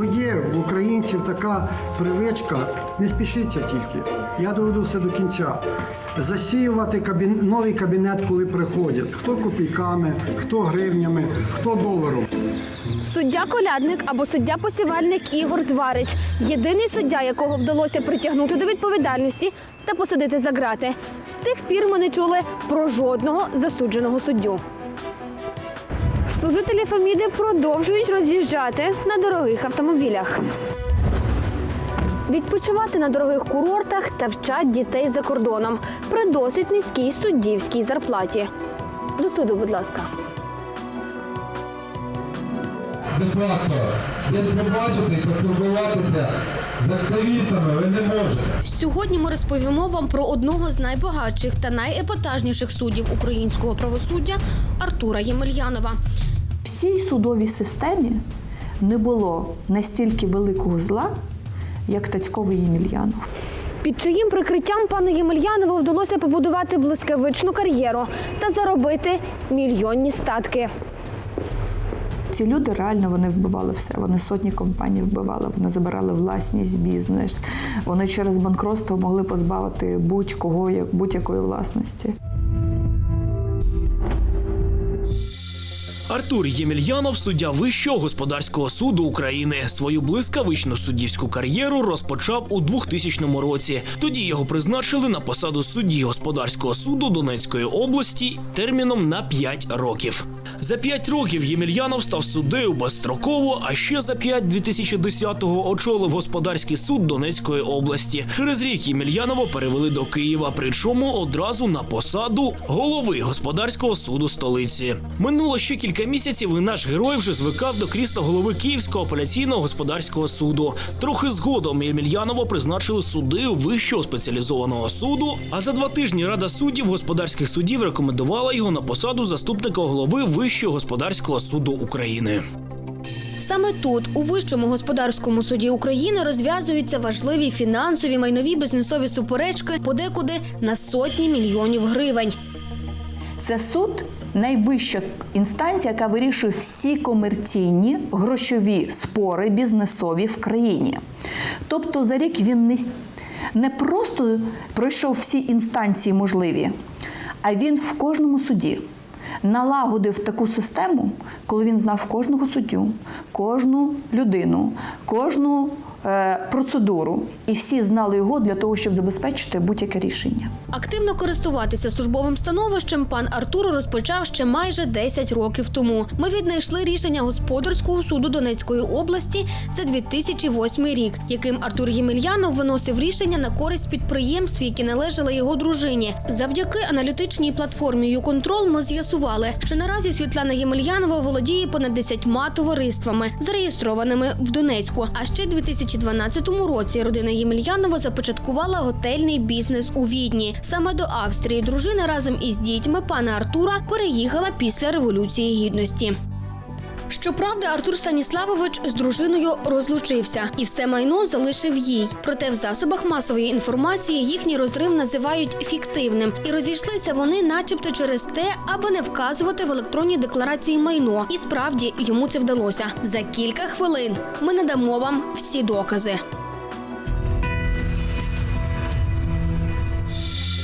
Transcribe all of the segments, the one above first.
Ну, є в українців така привичка, не спішіться тільки. Я доведу все до кінця. Засіювати кабін... новий кабінет, коли приходять. Хто копійками, хто гривнями, хто доларом. Суддя колядник або суддя посівальник Ігор Зварич єдиний суддя, якого вдалося притягнути до відповідальності та посадити за грати. З тих пір ми не чули про жодного засудженого суддю. Служителі Феміди продовжують роз'їжджати на дорогих автомобілях. Відпочивати на дорогих курортах та вчать дітей за кордоном при досить низькій суддівській зарплаті. До суду, будь ласка. де-факто десь побачити і поспілкуватися з активістами ви не можете. Сьогодні ми розповімо вам про одного з найбагатших та найепатажніших суддів українського правосуддя Артура Ємельянова. Всій судовій системі не було настільки великого зла, як Тацьковий Ємельянов. Під чиїм прикриттям пану Ємельянову вдалося побудувати блискавичну кар'єру та заробити мільйонні статки. Ці люди реально вони вбивали все. Вони сотні компаній вбивали, вони забирали власність, бізнес. Вони через банкротство могли позбавити будь-кого як будь-якої власності. Артур Ємельянов, суддя Вищого господарського суду України, свою блискавичну суддівську кар'єру розпочав у 2000 році. Тоді його призначили на посаду судді господарського суду Донецької області терміном на 5 років. За 5 років Ємельянов став суддею безстроково, а ще за 5 2010-го очолив господарський суд Донецької області. Через рік Ємельянова перевели до Києва, причому одразу на посаду голови господарського суду столиці. Минуло ще кілька місяців, і наш герой вже звикав до крісла голови Київського апеляційного господарського суду. Трохи згодом Ємельянова призначили суддею вищого спеціалізованого суду. А за два тижні Рада суддів господарських судів рекомендувала його на посаду заступника голови Вищого господарського суду України. Саме тут, у Вищому господарському суді України, розв'язуються важливі фінансові майнові бізнесові суперечки, подекуди на сотні мільйонів гривень. Це суд найвища інстанція, яка вирішує всі комерційні грошові спори бізнесові в країні. Тобто за рік він не, не просто пройшов всі інстанції можливі, а він в кожному суді налагодив таку систему, коли він знав кожного суддю, кожну людину, кожну процедуру, і всі знали його для того, щоб забезпечити будь-яке рішення. Активно користуватися службовим становищем пан Артур розпочав ще майже 10 років тому. Ми віднайшли рішення господарського суду Донецької області за 2008 рік, яким Артур Ємельянов виносив рішення на користь підприємств, які належали його дружині. Завдяки аналітичній платформі «Юконтрол» ми з'ясували, що наразі Світлана Ємельянова володіє понад 10 товариствами, зареєстрованими в Донецьку. А ще у 2012 році родина Ємельянова започаткувала готельний бізнес у Відні. Саме до Австрії дружина разом із дітьми пана Артура переїхала після революції гідності. Щоправда, Артур Станіславович з дружиною розлучився і все майно залишив їй. Проте в засобах масової інформації їхній розрив називають фіктивним, і розійшлися вони, начебто, через те, аби не вказувати в електронній декларації майно. І справді йому це вдалося. За кілька хвилин ми надамо вам всі докази.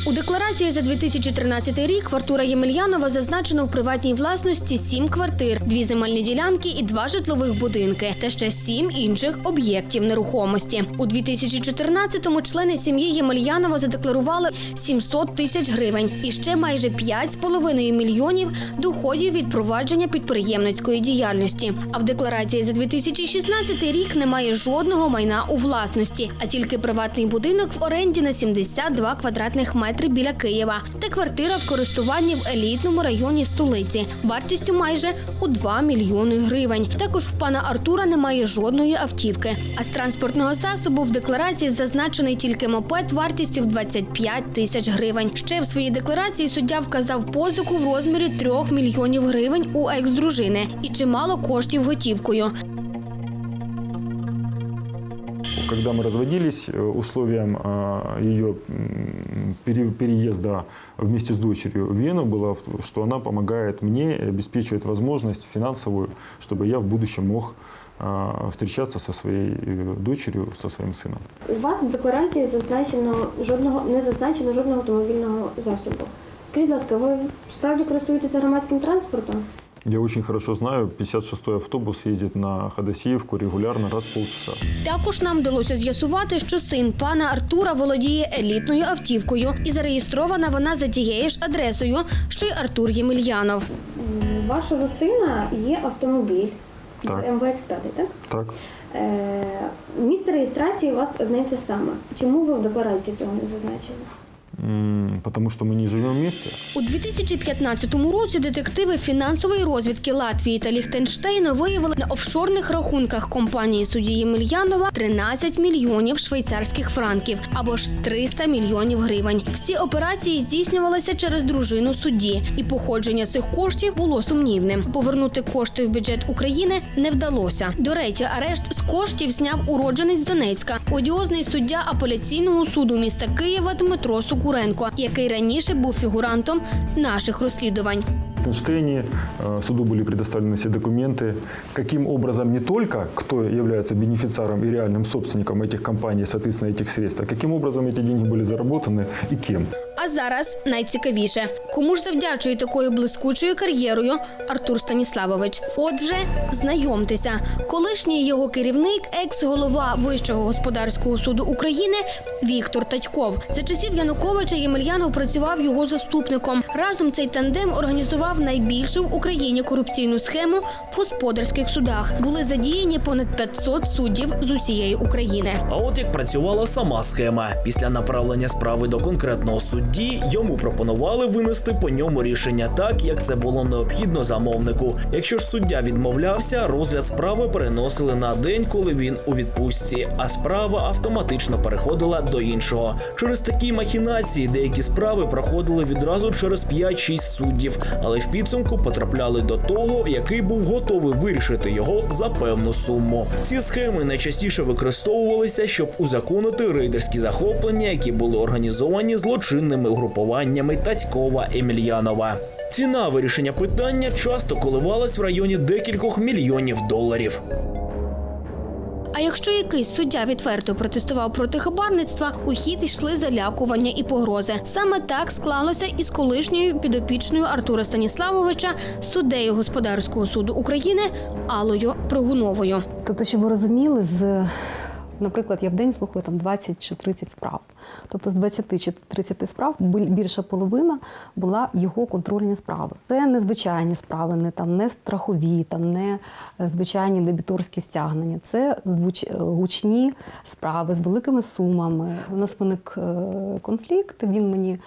У декларації за 2013 рік в Ємельянова зазначено в приватній власності сім квартир, дві земельні ділянки і два житлових будинки, та ще сім інших об'єктів нерухомості. У 2014-му члени сім'ї Ємельянова задекларували 700 тисяч гривень і ще майже 5,5 мільйонів доходів від провадження підприємницької діяльності. А в декларації за 2016 рік немає жодного майна у власності, а тільки приватний будинок в оренді на 72 квадратних метри біля Києва та квартира в користуванні в елітному районі столиці вартістю майже у 2 мільйони гривень. Також в пана Артура немає жодної автівки. А з транспортного засобу в декларації зазначений тільки мопед вартістю в 25 тисяч гривень. Ще в своїй декларації суддя вказав позику в розмірі 3 мільйонів гривень у екс-дружини і чимало коштів готівкою. когда мы разводились, э, условием э, ее м, пере- переезда вместе с дочерью в Вену было, в- что она помогает мне и обеспечивает возможность финансовую, чтобы я в будущем мог э, встречаться со своей э, дочерью, со своим сыном. У вас в декларації зазначено жодного не зазначено жодного автомобільного засобу. Скажіть, будь ласка, ви справді користуєтеся громадським транспортом? Я очень хорошо знаю, 56-й автобус ездит на Ходосеевку регулярно раз в полчаса. Також нам вдалося з'ясувати, що син пана Артура володіє елітною автівкою, і зареєстрована вона за тією ж адресою, що й Артур Ємельянов. У вашого сина є автомобіль Так. МВ X5, так? Так. Е, місце реєстрації у вас одне й те саме. Чому ви в декларації цього не зазначили? М, Потому что мы не живем вместе. У 2015 році детективи фінансової розвідки Латвії та Ліхтенштейну виявили на офшорних рахунках компанії судді Ємельянова 13 мільйонів швейцарських франків або ж 300 мільйонів гривень. Всі операції здійснювалися через дружину судді, і походження цих коштів було сумнівним. Повернути кошти в бюджет України не вдалося. До речі, арешт з коштів зняв уродженець Донецька, одіозний суддя апеляційного суду міста Києва Дмитро Сукуренко, який раніше був фігурантом наших розслідувань. В Лихтенштейне э, суду были предоставлены все документы, каким образом не только кто является бенефициаром и реальным собственником этих компаний, соответственно, этих средств, а каким образом эти деньги были заработаны и кем. А зараз найцікавіше, кому ж завдячує такою блискучою кар'єрою Артур Станіславович. Отже, знайомтеся, колишній його керівник, екс-голова Вищого господарського суду України Віктор Татьков. За часів Януковича Ємельянов працював його заступником. Разом цей тандем організував найбільшу в Україні корупційну схему в господарських судах. Були задіяні понад 500 суддів з усієї України. А от як працювала сама схема. Після направлення справи до конкретного судді йому пропонували винести по ньому рішення так, як це було необхідно замовнику. Якщо ж суддя відмовлявся, розгляд справи переносили на день, коли він у відпустці, а справа автоматично переходила до іншого. Через такі махінації деякі справи проходили відразу через 5-6 суддів, але в підсумку потрапляли до того, який був готовий вирішити його за певну суму. Ці схеми найчастіше використовувалися, щоб узаконити рейдерські захоплення, які були організовані злочинними угрупуваннями Татькова Емельянова. Ціна вирішення питання часто коливалась в районі декількох мільйонів доларів. А якщо якийсь суддя відверто протестував проти хабарництва, у хід йшли залякування і погрози. Саме так склалося із колишньою підопічною Артура Станіславовича, суддею господарського суду України Алою Пригуновою. Тобто, щоб ви розуміли, з наприклад, я в день слухаю там 20 чи 30 справ. Тобто з 20 чи 30 справ біль- більша половина була його контрольні справи. Це не звичайні справи, не там не страхові, там не е, звичайні дебіторські стягнення. Це звуч е, гучні справи з великими сумами. У нас виник е, конфлікт. Він мені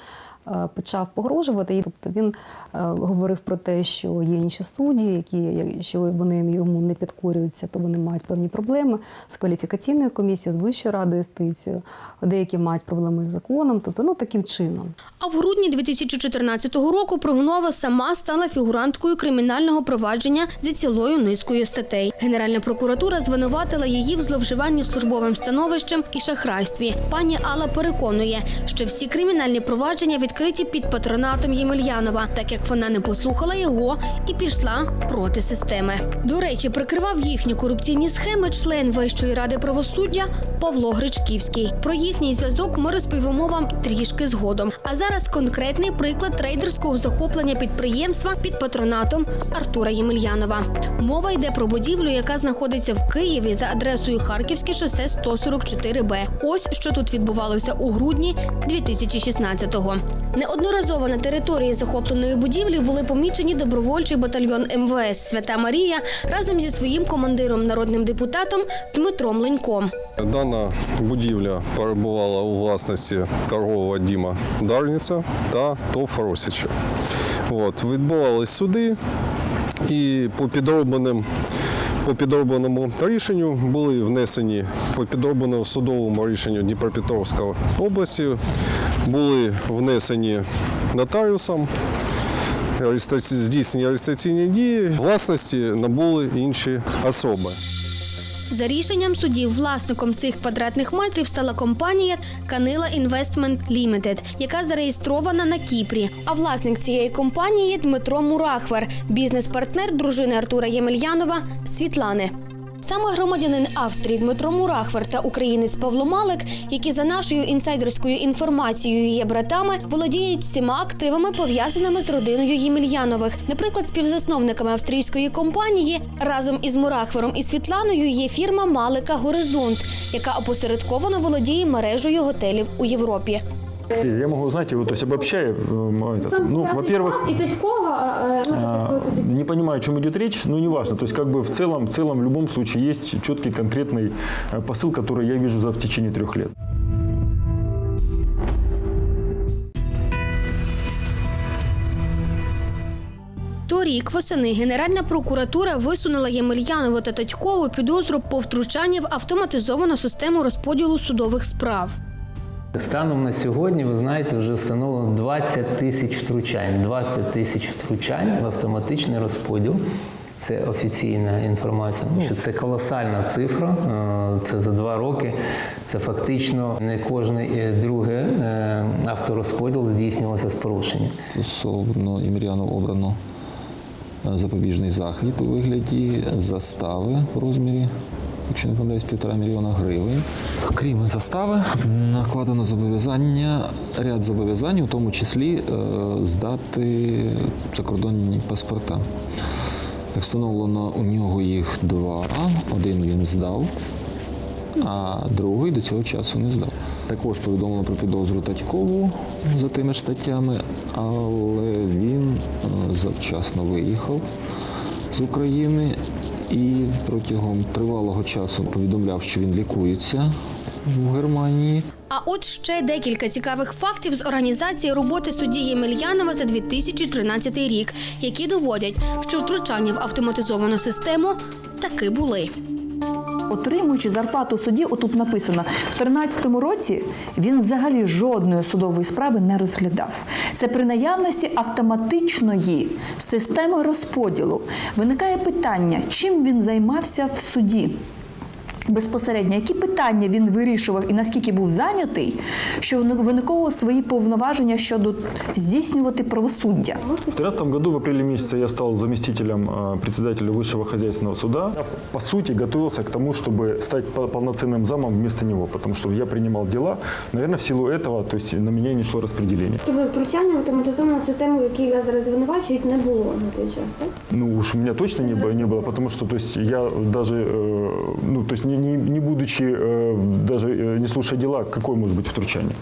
почав погрожувати. Тобто він е, говорив про те, що є інші судді, які якщо вони йому не підкорюються, то вони мають певні проблеми з кваліфікаційною комісією, з Вищою радою юстиції. Деякі мають проблеми з законом. Тобто, ну таким чином. А в грудні 2014 року Пригунова сама стала фігуранткою кримінального провадження зі цілою низкою статей. Генеральна прокуратура звинуватила її в зловживанні службовим становищем і шахрайстві. Пані Алла переконує, що всі кримінальні провадження відкриті під патронатом Ємельянова, так як вона не послухала його і пішла проти системи. До речі, прикривав їхні корупційні схеми член Вищої ради правосуддя Павло Гречківський. Про їхній зв'язок ми розповімо вам трішки згодом. А зараз конкретний приклад трейдерського захоплення підприємства під патронатом Артура Ємельянова. Мова йде про будівлю, яка знаходиться в Києві за адресою Харківське шосе 144Б. Ось що тут відбувалося у грудні 2016-го. Неодноразово на території захопленої будівлі були помічені добровольчий батальйон МВС Свята Марія разом зі своїм командиром, народним депутатом Дмитром Леньком. Дана будівля перебувала у власності торгового Діма Дарниця та ТОВ Росіча. От, відбувались суди і по підробленим по підробленому рішенню були внесені по підробленому судовому рішенню Дніпропетровської області, були внесені нотаріусом, здійснені реєстраційні дії, власності набули інші особи. За рішенням судів, власником цих квадратних метрів стала компанія Канила Investment Limited, яка зареєстрована на Кіпрі. А власник цієї компанії Дмитро Мурахвер, бізнес-партнер дружини Артура Ємельянова Світлани. Саме громадянин Австрії Дмитро Мурахвер та українець Павло Малик, які за нашою інсайдерською інформацією є братами, володіють всіма активами, пов'язаними з родиною Ємельянових. Наприклад, співзасновниками австрійської компанії разом із Мурахвером і Світланою є фірма Малика Горизонт, яка опосередковано володіє мережею готелів у Європі. Я могу, знаете, вот, то есть обобщая, э, этот, Там ну, разный во-первых, класс и Татькова, а, ну, А, такой вот Не понимаю, о чем идет речь, но неважно. То есть, как бы в целом, в целом, в любом случае есть четкий конкретный э, посыл, который я вижу за в течение трех лет. Торік восени Генеральна прокуратура висунула Ємельянову та Татькову підозру по втручанні в автоматизовану систему розподілу судових справ. Станом на сьогодні, ви знаєте, вже встановлено 20 тисяч втручань. 20 тисяч втручань в автоматичний розподіл. Це офіційна інформація. Що це колосальна цифра. е, Це за два роки. Це фактично не кожне е, друге е, авторозподіл здійснювався з порушенням. Стосовно Імріану обрано запобіжний захід у вигляді застави в розмірі, якщо не помиляюсь, півтора мільйона гривень. Крім застави, накладено зобов'язання, ряд зобов'язань, у тому числі е, здати закордонні паспорта. Встановлено, у нього їх два. Один він здав, а другий до цього часу не здав. Також повідомлено про підозру Татькову за тими ж статтями, але він е, завчасно виїхав з України і протягом тривалого часу повідомляв, що він лікується в Германії. А от ще декілька цікавих фактів з організації роботи судді Ємельянова за 2013 рік, які доводять, що втручання в автоматизовану систему таки були. Отримуючи зарплату судді, отут написано, в 2013 році він взагалі жодної судової справи не розглядав. Це при наявності автоматичної системи розподілу. Виникає питання, чим він займався в суді Безпосередньо, які питання він вирішував і наскільки був зайнятий, що виниковував свої повноваження щодо здійснювати правосуддя. В 2013 году, в апреле месяце, я стал заместителем э, председателя Высшего хозяйственного суда. Я, по сути, готовился к тому, чтобы стать по- полноценным замом вместо него, потому что я принимал дела. Наверное, в силу этого, то есть на меня не шло распределение. Тобто втручання в автоматизовану систему, в якій вас зараз звинувачують, не було на той час, так? Ну уж у меня точно не было, не было потому что то есть, я даже, э, ну, то есть не, не, не будучи, э, даже э, не слушая дела, какое может быть втручание?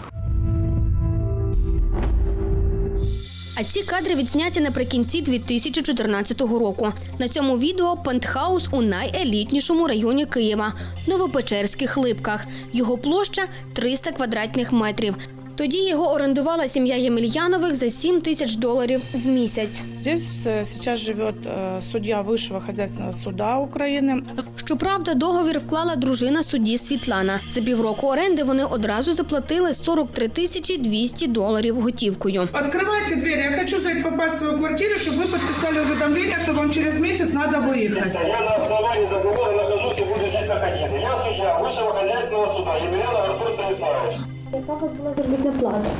А ці кадри відзняті наприкінці 2014 року. На цьому відео пентхаус у найелітнішому районі Києва Новопечерських Липках. Його площа 300 квадратних метрів. Тоді його орендувала сім'я Ємельянових за 7 тисяч доларів в місяць. Здесь э, сейчас живет э, судья Высшего хозяйственного суда Украины. Щоправда, договір вклала дружина судді Світлана. За півроку оренди вони одразу заплатили 43 тисячі 200 доларів готівкою. Открывайте дверь, я хочу сказать, попасть в свою квартиру, чтобы вы подписали уведомление, что вам через месяц надо выехать. Я на основании договора нахожусь и буду здесь находиться. Я судья Высшего хозяйственного суда Емельянов Артур Станиславович. Яка у вас була заробітна плата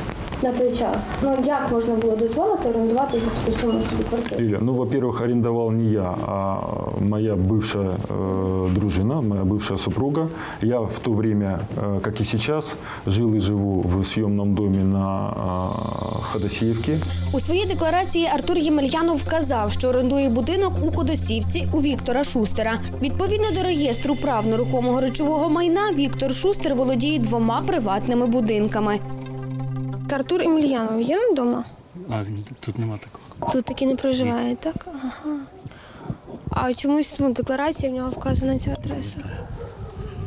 на той час? Ну як можна було дозволити орендувати за таку суму собі квартиру? Лиля, ну, во-первых, арендовал не я, а моя бывшая э, дружина, моя бывшая супруга. Я в то время, э, как и сейчас, жил и живу в съемном доме на э, Ходосеевке. У своїй декларації Артур Ємельянов вказав, що орендує будинок у Ходосівці у Віктора Шустера. Відповідно до реєстру прав нерухомого речового майна, Віктор Шустер володіє двома приватними будинками. Артур Ємельянов є вдома? А, тут нема такого. Тут таки не проживає, так? Ага. А чомусь ну, в в нього вказана ця адреса.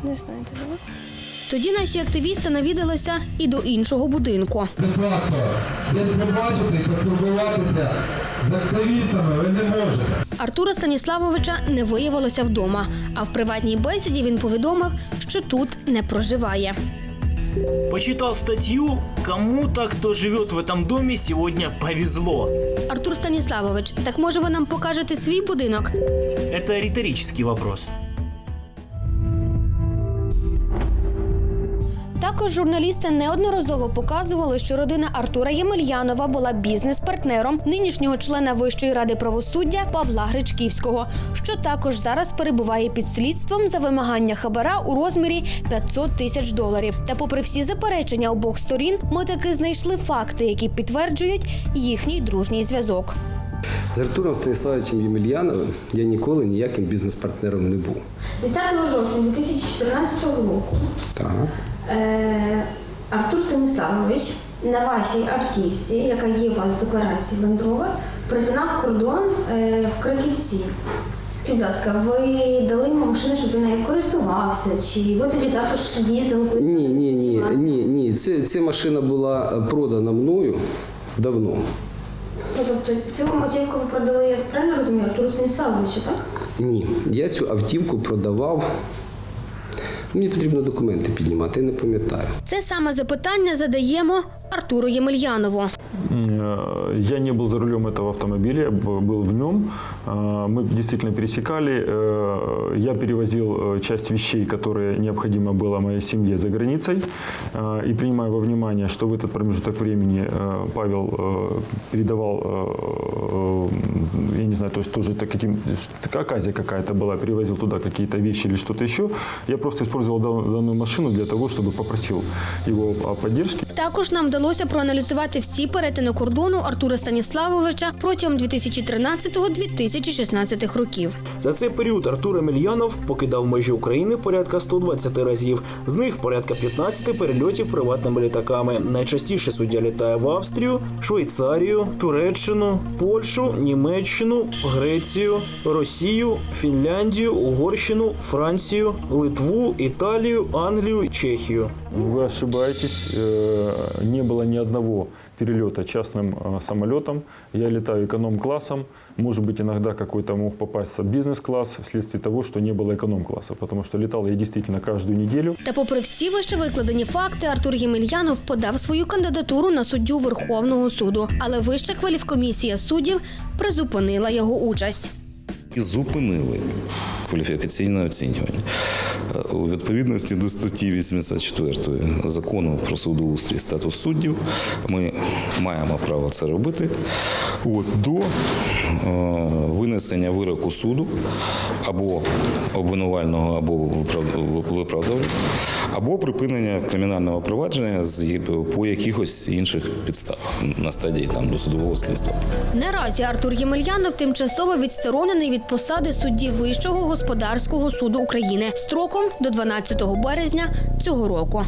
Не знаєте, да? Тоді наші активісти навідалися і до іншого будинку. Де-факто, десь побачити і поспілкуватися з активістами ви не можете. Артура Станіславовича не виявилося вдома, а в приватній бесіді він повідомив, що тут не проживає. Почитал статью «Кому-то, кто живет в этом доме, сегодня повезло». Артур Станіславович, так може ви нам покажете свій будинок? Это риторический вопрос. Також журналісти неодноразово показували, що родина Артура Ємельянова була бізнес-партнером нинішнього члена Вищої ради правосуддя Павла Гречківського, що також зараз перебуває під слідством за вимагання хабара у розмірі 500 тисяч доларів. Та, попри всі заперечення обох сторін, ми таки знайшли факти, які підтверджують їхній дружній зв'язок. З Артуром Станіславовичем Ємельяновим я ніколи ніяким бізнес-партнером не був. 10 жовтня 2014 року Так. Е, Артур Станіславович на вашій автівці, яка є у вас в декларації Rover, перетинав кордон е, в Краківці. Будь ласка, ви дали йому машину, щоб він нею користувався? Чи ви тоді також їздили? Ні, ні, ні, ні, ні. Це, ця машина була е, продана мною давно. Ну, тобто цю мотивку ви продали, я правильно розумію, Артуру Станіславовичу, так? Ні. Я цю автівку продавав. Мені потрібно документи піднімати, я не пам'ятаю. Це саме запитання задаємо Артуру Ємельянову. Э, Я не был за рулем этого автомобиля, я б- был в нем. Э, Мы действительно пересекали. Э, Я перевозил э, часть вещей, которые необходимо было моей семье за границей. Э, И принимая во внимание, что в этот промежуток времени э, Павел э, передавал, э, э, я не знаю, то есть тоже так каким, что- оказия какая-то была, перевозил туда какие-то вещи или что-то еще, я просто использовал дан- данную машину для того, чтобы попросил его о поддержке. Також нам вдалося проаналізувати всі перетини кордону Артура Станіславовича протягом 2013-2016 років. За цей період Артур Емельянов покидав межі України порядка 120 разів. З них порядка 15 перельотів приватними літаками. Найчастіше суддя літає в Австрію, Швейцарію, Туреччину, Польщу, Німеччину, Грецію, Росію, Фінляндію, Угорщину, Францію, Литву, Італію, Англію, Чехію. Вы ошибаетесь, э, не было ни одного перелета частным э, самолетом. Я летаю эконом-классом. Может быть, иногда какой-то мог попасться бизнес-класс вследствие того, что не было эконом-класса. Потому что летал я действительно каждую неделю. Та, попри всі вищевикладені факти, Артур Ємельянов подав свою кандидатуру на суддю Верховного суду, але Вища кваліфкомісія суддів призупинила його участь. і зупинили кваліфікаційне оцінювання. Е, У відповідності до статті 84 закону про судоустрій статус суддів ми маємо право це робити от, до е, винесення вироку суду або обвинувального, або виправ- або припинення кримінального провадження з, по якихось інших підставах на стадії там, досудового слідства. Наразі Артур Ємельянов тимчасово відсторонений від посади судді Вищого господарського суду України строком до 12 березня цього року.